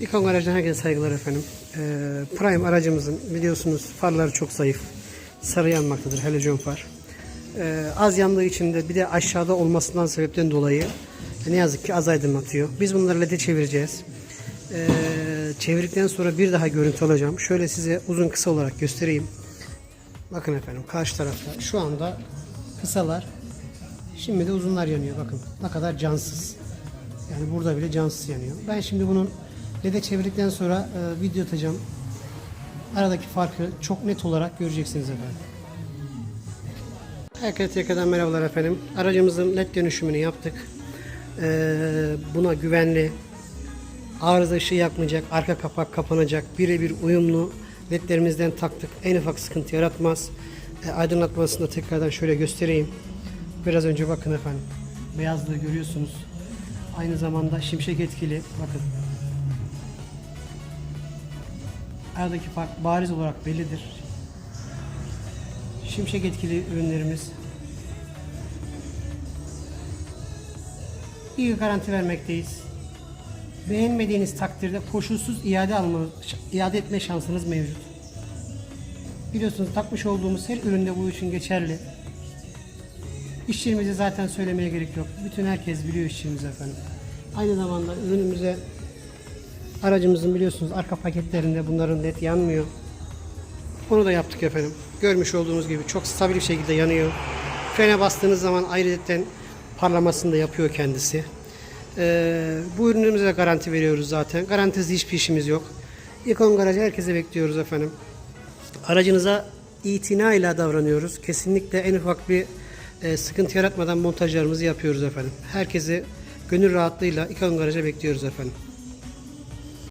İkon Garaj'dan herkese saygılar efendim. Ee, Prime aracımızın biliyorsunuz farları çok zayıf. Sarı yanmaktadır halojen far. Ee, az yandığı için de bir de aşağıda olmasından sebepten dolayı ne yazık ki az aydınlatıyor. Biz bunları LED'e çevireceğiz. Ee, çevirdikten sonra bir daha görüntü alacağım. Şöyle size uzun kısa olarak göstereyim. Bakın efendim karşı tarafta şu anda kısalar. Şimdi de uzunlar yanıyor bakın. Ne kadar cansız. Yani burada bile cansız yanıyor. Ben şimdi bunun LED'e çevirdikten sonra e, video atacağım. Aradaki farkı çok net olarak göreceksiniz efendim. Herkese tekrardan merhabalar efendim. Aracımızın LED dönüşümünü yaptık. Ee, buna güvenli, arıza ışığı yakmayacak, arka kapak kapanacak, birebir uyumlu ledlerimizden taktık. En ufak sıkıntı yaratmaz. E, aydınlatmasını da tekrardan şöyle göstereyim. Biraz önce bakın efendim. Beyazlığı görüyorsunuz. Aynı zamanda şimşek etkili. Bakın. Aradaki fark bariz olarak bellidir. Şimşek etkili ürünlerimiz. İyi garanti vermekteyiz. Beğenmediğiniz takdirde koşulsuz iade alma, iade etme şansınız mevcut. Biliyorsunuz takmış olduğumuz her üründe bu için geçerli. İşçiliğimizi zaten söylemeye gerek yok. Bütün herkes biliyor işçiliğimizi efendim. Aynı zamanda ürünümüze aracımızın biliyorsunuz arka paketlerinde bunların led yanmıyor. Onu da yaptık efendim. Görmüş olduğunuz gibi çok stabil bir şekilde yanıyor. Frene bastığınız zaman ayrıyetten parlamasını da yapıyor kendisi. Ee, bu ürünümüze de garanti veriyoruz zaten. Garantisiz hiçbir işimiz yok. İkon Garajı herkese bekliyoruz efendim. Aracınıza itinayla davranıyoruz. Kesinlikle en ufak bir e, sıkıntı yaratmadan montajlarımızı yapıyoruz efendim. Herkesi gönül rahatlığıyla İkon Garaj'a bekliyoruz efendim.